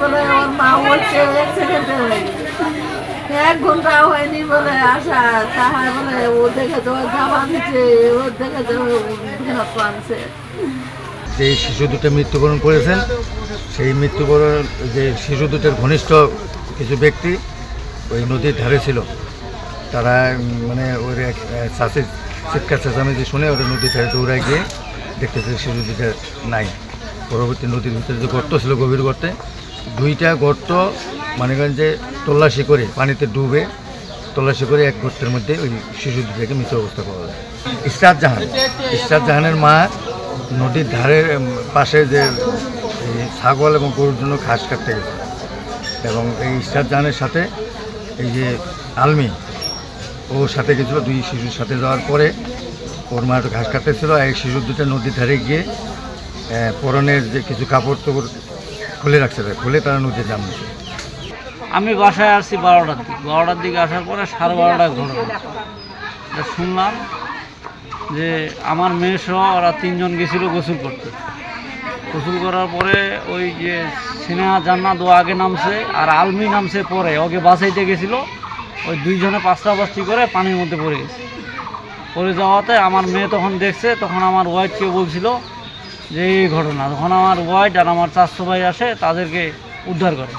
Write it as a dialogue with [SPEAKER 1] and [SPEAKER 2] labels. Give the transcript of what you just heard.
[SPEAKER 1] বলে আমার মা বলছে সেকেন্ডে এক ঘণ্টা হয়নি বলে আসা তাহার বলে ও দেখে তো খাবার দিচ্ছে ও দেখে তো আনছে
[SPEAKER 2] যে শিশু দুটো মৃত্যুবরণ করেছেন, সেই মৃত্যুবরণ যে শিশু দুটোর ঘনিষ্ঠ কিছু ব্যক্তি ওই নদীর ধারে ছিল। তারা মানে এক চাষি চিৎকার চেঁচামেচি শুনে ওরা নদীর ধারে দৌড়ায় গিয়ে দেখতেছে শিশু দুটো নাই। পরবর্তী নদীর ভিতরে যে গর্ত ছিল গভীর গর্তে, দুইটা গর্ত মানিগঞ্জে তল্লাশি করে পানিতে ডুবে তল্লাশি করে এক গর্তের মধ্যে ওই শিশু দুটাকে মৃত অবস্থা পাওয়া যায়। ইস্তার জাহান ইস্তার জাহানের মা নদীর ধারের পাশে যে ছাগল এবং গরুর জন্য ঘাস কাটতে গেছে। এবং এই ইস্তার জাহানের সাথে এই যে আলমি, ওর সাথে গেছিল, দুই শিশুর সাথে যাওয়ার পরে। ওর মা একটু ঘাস কাটতেছিল এই শিশুর দুটো নদীর ধারে গিয়ে পরনের যে কিছু কাপড় টাপড় খুলে রাখছিল খুলে তারা নদীর নাম দিচ্ছে
[SPEAKER 3] আমি বাসায় আসছি বারোটার দিকে। বারোটার দিকে আসার পরে সাড়ে বারোটায় ঘটনা শুনলাম যে আমার মেয়ে সহ ওরা তিনজন গেছিল গোসল করতে। গোসল করার পরে ওই যে সিনেমা জান্নাত ও আগে নামছে আর আলমি নামছে পরে, ওকে বাসাইতে গেছিল। ওই দুইজনে পাঁচটা পাঁচটি করে পানির মধ্যে পড়ে গেছে। পড়ে যাওয়াতে আমার মেয়ে তখন দেখছে, তখন আমার ওয়াইফকে বলছিল যে এই ঘটনা। তখন আমার ওয়াইফ আর আমার চারশো ভাই আসে, তাদেরকে উদ্ধার করে।